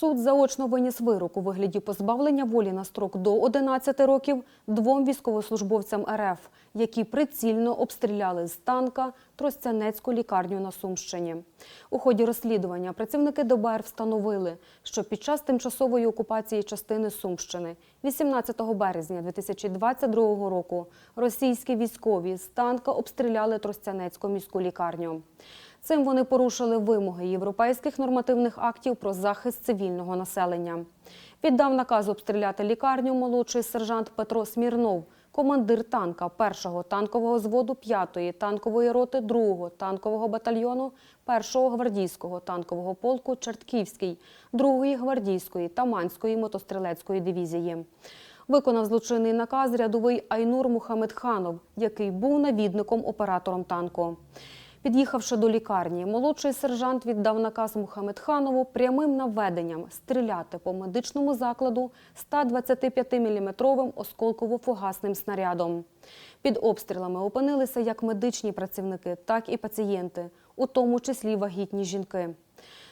Суд заочно виніс вирок у вигляді позбавлення волі на строк до 11 років двом військовослужбовцям РФ, які прицільно обстріляли з танка Тростянецьку лікарню на Сумщині. У ході розслідування працівники ДБР встановили, що під час тимчасової окупації частини Сумщини 18 березня 2022 року російські військові з танка обстріляли Тростянецьку міську лікарню. Цим вони порушили вимоги європейських нормативних актів про захист цивільного населення. Віддав наказ обстріляти лікарню молодший сержант Петро Смірнов, командир танка 1-го танкового зводу 5-ї танкової роти 2-го танкового батальйону 1-го гвардійського танкового полку Чертківський, 2-ї гвардійської Таманської мотострілецької дивізії. Виконав злочинний наказ рядовий Айнур Мухамедханов, який був навідником оператором танку. Під'їхавши до лікарні, молодший сержант віддав наказ Мухамедханову прямим наведенням стріляти по медичному закладу 125-мм осколково-фугасним снарядом. Під обстрілами опинилися як медичні працівники, так і пацієнти, у тому числі вагітні жінки.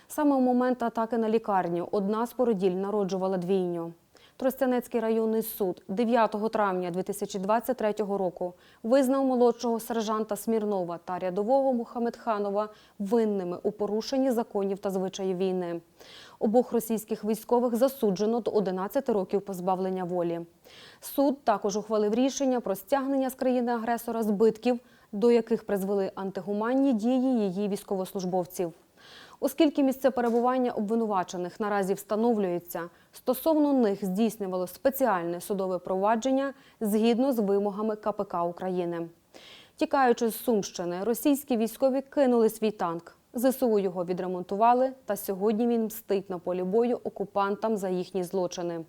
Саме у момент атаки на лікарню одна з породіль народжувала двійню. Тростянецький районний суд 9 травня 2023 року визнав молодшого сержанта Смірнова та рядового Мухамедханова винними у порушенні законів та звичаїв війни. Обох російських військових засуджено до 11 років позбавлення волі. Суд також ухвалив рішення про стягнення з країни-агресора збитків, до яких призвели антигуманні дії її військовослужбовців. Оскільки місце перебування обвинувачених наразі встановлюється, стосовно них здійснювало спеціальне судове провадження згідно з вимогами КПК України. Тікаючи з Сумщини, російські військові кинули свій танк. ЗСУ його відремонтували, та сьогодні він мстить на полі бою окупантам за їхні злочини.